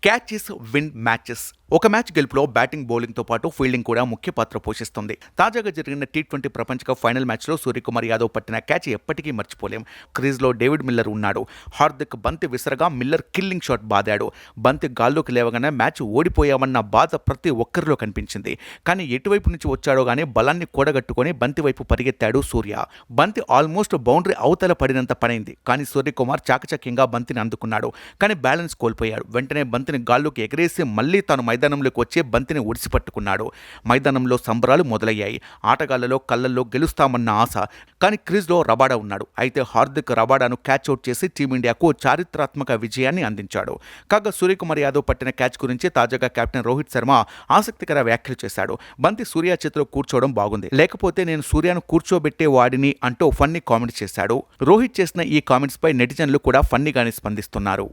catches win matches. ఒక match గెలుపులో batting బౌలింగ్తో పాటు ఫీల్డింగ్ కూడా ముఖ్య పాత్ర పోషిస్తుంది. తాజాగా జరిగిన టీ ట్వంటీ ప్రపంచ కప్ ఫైనల్ మ్యాచ్లో సూర్యకుమార్ యాదవ్ పట్టిన క్యాచ్ ఎప్పటికీ మర్చిపోలేం. క్రీజ్లో డేవిడ్ మిల్లర్ ఉన్నాడు. హార్దిక్ బంతి విసరగా మిల్లర్ కిల్లింగ్ షాట్ బాదాడు. బంతి గాల్లోకి లేవగానే మ్యాచ్ ఓడిపోయామన్న బాధ ప్రతి ఒక్కరిలో కనిపించింది. కానీ ఎటువైపు నుంచి వచ్చాడో గానీ బలాన్ని కూడగట్టుకొని బంతి వైపు పరిగెత్తాడు సూర్య. బంతి ఆల్మోస్ట్ బౌండరీ అవతల పడినంత పనైంది. కానీ సూర్యకుమార్ చాకచక్యంగా బంతిని అందుకున్నాడు. కానీ బ్యాలెన్స్ కోల్పోయాడు. వెంటనే బంతిని గాల్లోకి ఎగరేసి మళ్ళీ తాను మైదానంలోకి వచ్చే బంతిని ఒడిసి పట్టుకున్నాడు. మైదానంలో సంబరాలు మొదలయ్యాయి. ఆటగాళ్ళలో కళ్ళల్లో గెలుస్తామన్న ఆశ. కానీ క్రీజ్లో రబాడా ఉన్నాడు. అయితే హార్దిక్ రబాడాను క్యాచ్ అవుట్ చేసి టీమిండియాకు చారిత్రాత్మక విజయాన్ని అందించాడు. కాగా సూర్యకుమార్ యాదవ్ పట్టిన క్యాచ్ గురించి తాజాగా కెప్టెన్ రోహిత్ శర్మ ఆసక్తికర వ్యాఖ్యలు చేశాడు. బంతి సూర్య చేతిలో కూర్చోవడం బాగుంది. లేకపోతే నేను సూర్యను కూర్చోబెట్టే వాడిని అంటూ ఫన్నీ కామెంట్స్ చేశాడు. రోహిత్ చేసిన ఈ కామెంట్స్ పై నెటిజన్లు కూడా ఫన్నీగానే స్పందిస్తున్నారు.